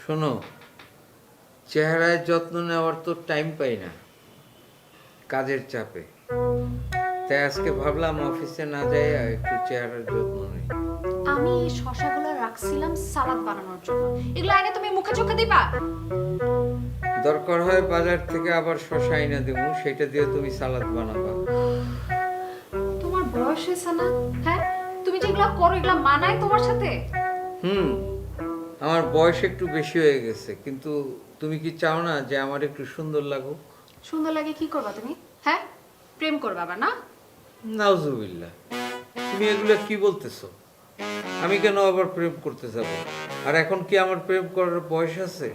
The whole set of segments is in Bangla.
শোনো চেহারায় যত্ন নেওয়ার তো টাইম পাই না কাজের চাপে। তাই আজকে ভাবলাম অফিসে না যাই একটু চেহারার যত্ন নেই। আমি এই শশাগুলো রাখছিলাম সালাদ বানানোর জন্য। এগুলো আগে তুমি মুখে চোখে দিবা? দরকার হয় বাজার থেকে আবার শশা এনে দেবো সেটা দিয়ে তুমি সালাদ বানাবা। তোমার বয়স হয়েছে না? হ্যাঁ? তুমি যেগুলো করো এগুলো মানায় তোমার সাথে? হুম আমার বয়স একটু বেশি হয়ে গেছে কিন্তু তুমি কি চাও না যে আমার একটু সুন্দর লাগুক? সুন্দর লাগে কি করবা তুমি? হ্যাঁ? প্রেম করবা না? নাউজুবিল্লাহ তুমি এগুলো কি বলতেছো? আমি কেন আবার প্রেম করতে যাব? আর এখন কি আমার প্রেম করার বয়স আছে?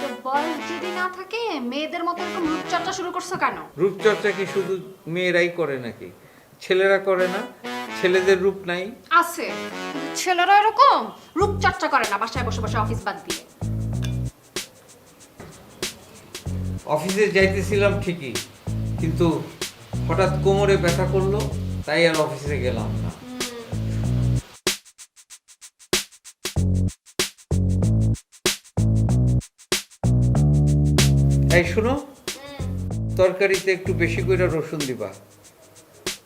তো বয়স যদি না থাকে মেয়েদের মতো এরকম রূপচর্চা শুরু করছ কেন? রূপচর্চা কি শুধু মেয়েরাই করে নাকি? ছেলেরা করে না ছেলেদের রূপ নাই। আছে ছেলেরা এরকম রূপচর্চা করে না বাসায় বসে বসে অফিস বাদ দিয়ে। অফিসে যাইতেছিলাম ঠিকই কিন্তু হঠাৎ কোমরে ব্যথা করল তাই আর অফিসে গেলাম না। এই শোনো তরকারিতে একটু বেশি করে রসুন দিবা।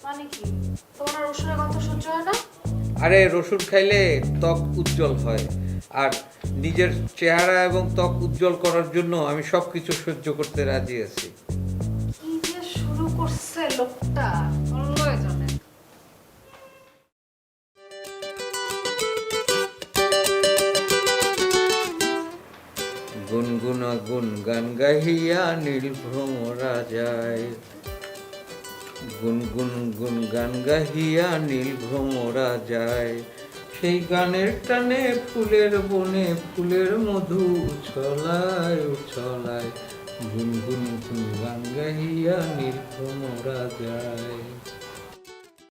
মানে কি? তোমার রসুনের গন্ধ সহ্য হয় না? আরে রসুন খাইলে ত্বক উজ্জ্বল হয়। আর নিজের চেহারা এবং ত্বক উজ্জ্বল করার জন্য আমি সব কিছু সহ্য করতে রাজি আছি। করছে লোকটা? জানে। গুনগুনা গুন গান গাহিয়া নীল ভ্রমরা যায় গুনগুন গুন গান গাহিয়া যায় সেই গানের টানে ফুলের বনে ফুলের মধু ছলায় ছলায় গুনগুন গুন গাহিয়া নীল ভ্রমরা যায়।